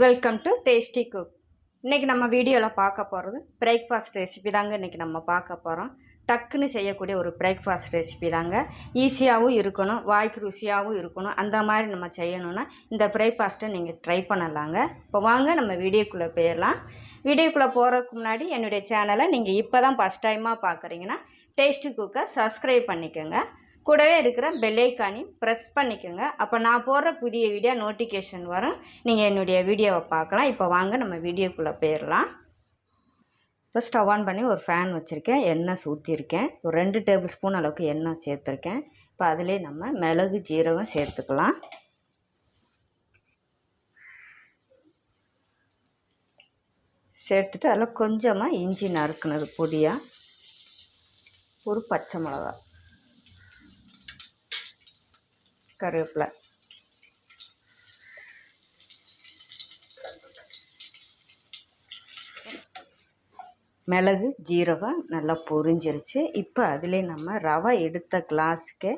Welcome to tasty cook இன்றைக்கி நம்ம வீடியோவில் பார்க்க போகிறது பிரேக்ஃபாஸ்ட் ரெசிபி தாங்க இன்றைக்கி நம்ம பார்க்க போகிறோம் டக்குன்னு செய்யக்கூடிய ஒரு பிரேக்ஃபாஸ்ட் ரெசிபி தாங்க. ஈஸியாகவும் இருக்கணும் வாய்க்கு ருசியாகவும் இருக்கணும். அந்த மாதிரி நம்ம செய்யணும்னா இந்த பிரேக்ஃபாஸ்ட்டை நீங்கள் ட்ரை பண்ணலாங்க. இப்போ வாங்க நம்ம வீடியோக்குள்ளே போயிடலாம். வீடியோக்குள்ளே போகிறதுக்கு முன்னாடி என்னுடைய சேனலை நீங்கள் இப்போ தான் ஃபஸ்ட் டைமாக பார்க்குறீங்கன்னா டேஸ்டி குக்கை சப்ஸ்கிரைப் பண்ணிக்கோங்க. கூடவே இருக்கிற பெல்லைக்கானையும் ப்ரெஸ் பண்ணிக்கோங்க. அப்போ நான் போடுற புதிய வீடியோ நோட்டிஃபிகேஷன் வரும். நீங்கள் என்னுடைய வீடியோவை பார்க்கலாம். இப்போ வாங்க நம்ம வீடியோக்குள்ளே போயிடலாம். இப்போ ஸ்டவ் ஆன் பண்ணி ஒரு ஃபேன் வச்சுருக்கேன். எண்ணெய் ஊற்றிருக்கேன் ஒரு ரெண்டு டேபிள் ஸ்பூன் அளவுக்கு எண்ணெய் சேர்த்துருக்கேன். இப்போ அதிலே நம்ம மிளகு ஜீரகம் சேர்த்துக்கலாம். சேர்த்துட்டு அதில் கொஞ்சமாக இஞ்சி நறுக்குனது பொடியாக ஒரு பச்சை மிளகா கருவேப்பிலை. மிளகு ஜீரகம் நல்லா பொரிஞ்சிருச்சு. இப்போ அதிலே நம்ம ரவை எடுத்த கிளாஸுக்கு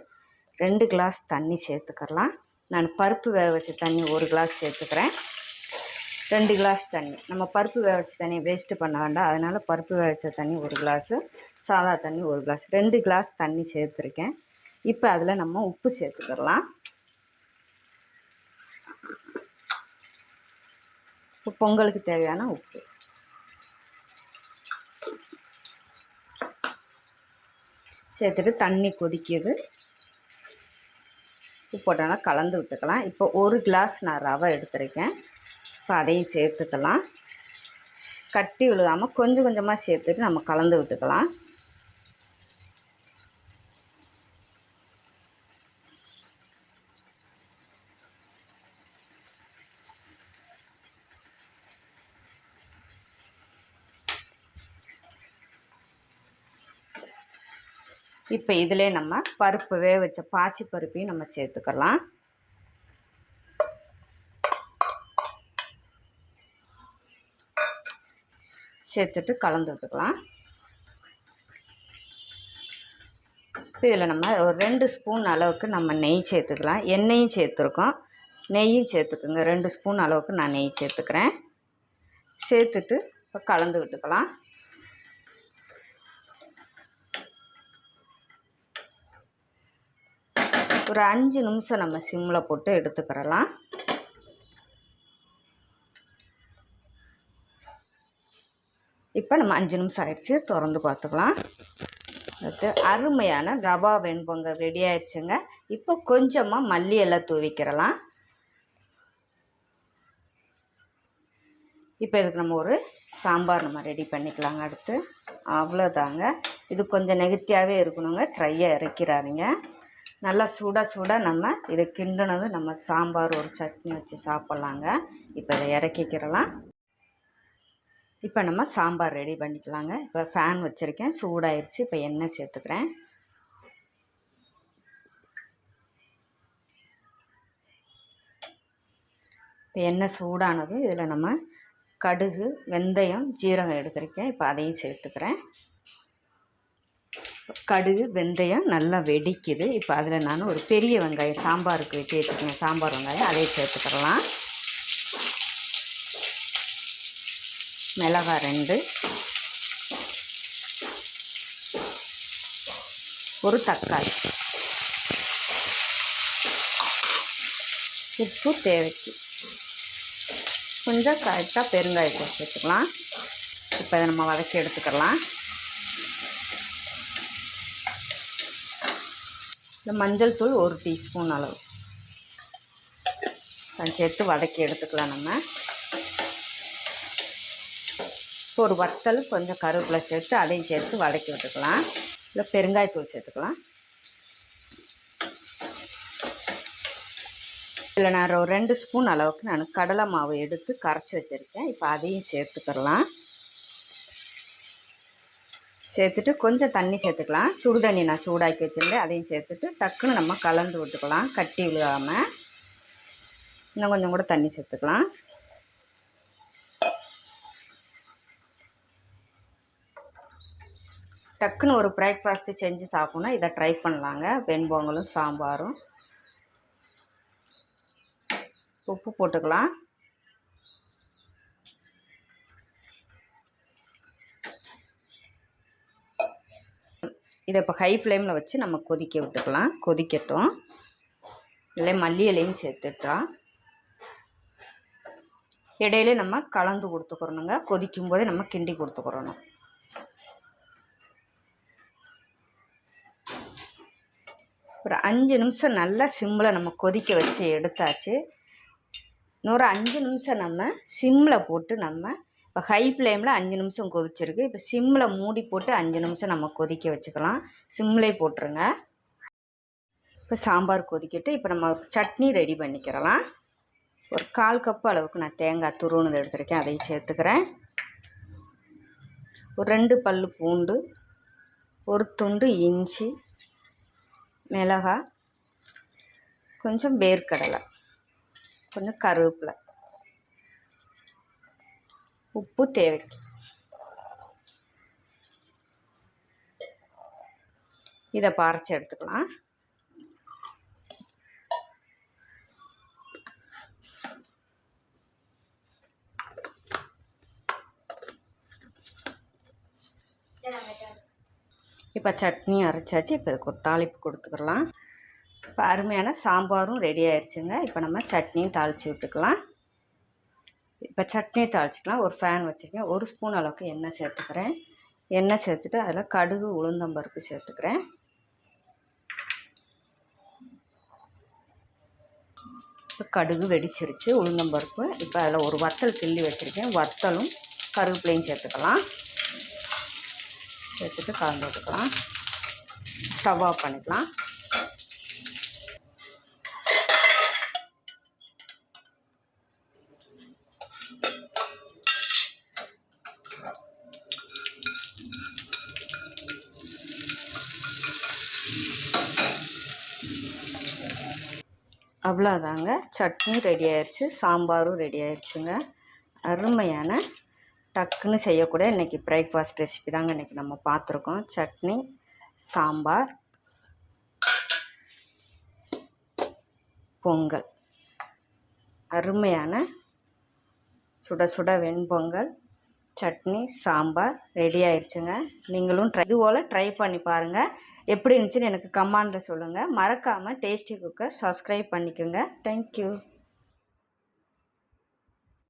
ரெண்டு கிளாஸ் தண்ணி சேர்த்துக்கலாம். நான் பருப்பு வேக வச்ச தண்ணி ஒரு கிளாஸ் சேர்த்துக்கிறேன். ரெண்டு கிளாஸ் தண்ணி. நம்ம பருப்பு வேக வச்ச தண்ணி வேஸ்ட்டு பண்ண வேண்டாம். அதனால் பருப்பு வேக வச்ச தண்ணி ஒரு கிளாஸு சாதா தண்ணி ஒரு கிளாஸ். ரெண்டு கிளாஸ் தண்ணி சேர்த்துருக்கேன். இப்போ அதில் நம்ம உப்பு சேர்த்துக்கிடலாம். இப்போ பொங்கலுக்கு தேவையான உப்பு. சேர்த்துட்டு தண்ணி கொதிக்குது. உப்பு போட்டோன்னா கலந்து விட்டுக்கலாம். இப்போ ஒரு கிளாஸ் நான் ரவை எடுத்துருக்கேன். இப்போ அதையும் சேர்த்துக்கலாம். கட்டி விழுகாமல் கொஞ்சம் கொஞ்சமாக சேர்த்துட்டு நம்ம கலந்து விட்டுக்கலாம். இப்போ இதிலே நம்ம பருப்பு வேக வச்ச பாசி பருப்பையும் நம்ம சேர்த்துக்கலாம். சேர்த்துட்டு கலந்து விட்டுக்கலாம். இதில் நம்ம ஒரு ரெண்டு ஸ்பூன் அளவுக்கு நம்ம நெய் சேர்த்துக்கலாம். எண்ணெயும் சேர்த்துருக்கோம். நெய்யும் சேர்த்துக்குங்க. ரெண்டு ஸ்பூன் அளவுக்கு நான் நெய் சேர்த்துக்கிறேன். சேர்த்துட்டு இப்போ கலந்து விட்டுக்கலாம். ஒரு அஞ்சு நிமிஷம் நம்ம சிம்மில் போட்டு எடுத்துக்கிறலாம். இப்போ நம்ம அஞ்சு நிமிஷம் ஆயிடுச்சு திறந்து பார்த்துக்கலாம். அடுத்து அருமையான ரவா வெண்பொங்கல் ரெடி ஆயிடுச்சுங்க. இப்போ கொஞ்சமாக மல்லி எல்லாம் தூவிக்கிறலாம். இப்போ இதுக்கு நம்ம ஒரு சாம்பார் நம்ம ரெடி பண்ணிக்கலாங்க அடுத்து. அவ்வளோதாங்க இது கொஞ்சம் நெகத்தியாகவே இருக்கணுங்க. ட்ரையாக இறக்கிறாருங்க நல்லா சுட சுட நம்ம இதை கிண்டினது நம்ம சாம்பார் ஒரு சட்னி வச்சு சாப்பிட்லாங்க. இப்போ இதை இறக்கிக்கிறலாம் இப்போ நம்ம சாம்பார் ரெடி பண்ணிக்கலாங்க. இப்போ ஃபேன் வச்சுருக்கேன். சூடாயிருச்சு. இப்போ எண்ணெய் சேர்த்துக்கிறேன். இப்போ எண்ணெய் சூடானதும் இதில் நம்ம கடுகு வெந்தயம் ஜீரகம் எடுத்துருக்கேன். இப்போ அதையும் சேர்த்துக்கிறேன். கடுகு வெந்தயம் நல்லா வெடிக்குது. இப்போ அதில் நான் ஒரு பெரிய வெங்காயம் சாம்பாருக்கு வச்சு சாம்பார் வெங்காயம் அதே சேர்த்துக்கலாம். மிளகாய் ரெண்டு. ஒரு தக்காளி. உப்பு தேவைக்கு. கொஞ்சம் கரெக்டாக பெருங்காயத்தை சேர்த்துக்கலாம். இப்போ இதை நம்ம வதக்கி எடுத்துக்கலாம். இந்த மஞ்சள் தூள் ஒரு டீஸ்பூன் அளவு. சேர்த்து வதக்கி எடுத்துக்கலாம் நம்ம. ஒரு வத்தல் கொஞ்சம் கருவேப்பிலை சேர்த்து அதையும் சேர்த்து வதக்கி விட்டுக்கலாம். இல்லை பெருங்காயத்தூள் சேர்த்துக்கலாம். இதில் நான் ஒரு ரெண்டு ஸ்பூன் அளவுக்கு நான் கடலை மாவு எடுத்து கரைச்சி வச்சுருக்கேன். இப்போ அதையும் சேர்த்துக்கலாம். சேர்த்துட்டு கொஞ்சம் தண்ணி சேர்த்துக்கலாம். சுடு தண்ணி நான் சூடாக்கி வச்சுருந்தேன். அதையும் சேர்த்துட்டு டக்குன்னு நம்ம கலந்து விட்டுக்கலாம். கட்டி விழுகாமல் இன்னும் கொஞ்சம் கூட தண்ணி சேர்த்துக்கலாம். டக்குன்னு ஒரு பிரேக்ஃபாஸ்ட்டு செஞ்சு சாப்பிட்ணும் இதை ட்ரை பண்ணலாங்க. வெண்பொங்கலும் சாம்பாரும். உப்பு போட்டுக்கலாம். இதை இப்போ ஹை ஃப்ளேமில் வச்சு நம்ம கொதிக்க விட்டுக்கலாம். கொதிக்கட்டும். இல்லை மல்லி இலையும் சேர்த்துட்டோம் இடையில நம்ம கலந்து கொடுத்துக்கிறணுங்க. கொதிக்கும் போதே நம்ம கிண்டி கொடுத்துக்கிறணும். ஒரு அஞ்சு நிமிஷம் நல்லா சிம்மில் நம்ம கொதிக்க வச்சு எடுத்தாச்சு. இன்னொரு அஞ்சு நிமிஷம் நம்ம சிம்மில் போட்டு நம்ம இப்போ ஹை ஃப்ளேமில் அஞ்சு நிமிஷம் கொதிச்சிருக்கு. இப்போ சிம்மில் மூடி போட்டு அஞ்சு நிமிஷம் நம்ம கொதிக்க வச்சுக்கலாம். சிம்மிலே போட்டுருங்க. இப்போ சாம்பார் கொதிக்கிட்டு. இப்போ நம்ம சட்னி ரெடி பண்ணிக்கிறலாம். ஒரு கால் கப்பு அளவுக்கு நான் தேங்காய் துருவுனது எடுத்திருக்கேன். அதையும் சேர்த்துக்கிறேன். ஒரு ரெண்டு பல் பூண்டு ஒரு துண்டு இஞ்சி மிளகாய் கொஞ்சம் வேர்க்கடலை கொஞ்சம் கருவேப்பிலை. உப்பு தேவை. இதை பறைச்சி எடுத்துக்கலாம். இப்போ சட்னி அரைச்சாச்சு. இப்போ இதுக்கு ஒரு தாளிப்பு கொடுத்துக்கலாம். இப்போ அருமையான சாம்பாரும் ரெடி ஆயிடுச்சுங்க இப்போ நம்ம சட்னியும் தாளித்து விட்டுக்கலாம். இப்போ சட்னி தாளிச்சிக்கலாம். ஒரு ஃபேன் வச்சுருக்கேன். ஒரு ஸ்பூன் அளவுக்கு எண்ணெய் சேர்த்துக்கிறேன். எண்ணெய் சேர்த்துட்டு அதில் கடுகு உளுந்தம்பருப்பு சேர்த்துக்கிறேன். இப்போ கடுகு வெடிச்சிருச்சு. உளுந்தம்பருப்பு இப்போ அதில் ஒரு வத்தல் கிள்ளி வச்சுருக்கேன். வத்தலும் கருவேப்பிலையும் சேர்த்துக்கலாம். சேர்த்துட்டு கலந்து விட்டுக்கலாம் ஸ்டவ் ஆஃப் பண்ணிக்கலாம். அவ்வளோதாங்க. சட்னி ரெடி ஆயிடுச்சு சாம்பாரும் ரெடி ஆயிடுச்சுங்க அருமையான டக்குன்னு செய்யக்கூடிய இன்றைக்கி பிரேக்ஃபாஸ்ட் ரெசிபி தாங்க இன்றைக்கி நம்ம பார்த்துருக்கோம். சட்னி சாம்பார் பொங்கல். அருமையான சுட சுட வெண்பொங்கல் சட்னி சாம்பார் ரெடி ஆயிடுச்சுங்க நீங்களும் ட்ரை இதுபோல் ட்ரை பண்ணி பாருங்கள் எப்படி இருந்துச்சுன்னு எனக்கு கமாண்டில் சொல்லுங்கள் மறக்காமல் டேஸ்டி குக்கர் சப்ஸ்கிரைப் பண்ணிக்கோங்க. Thank you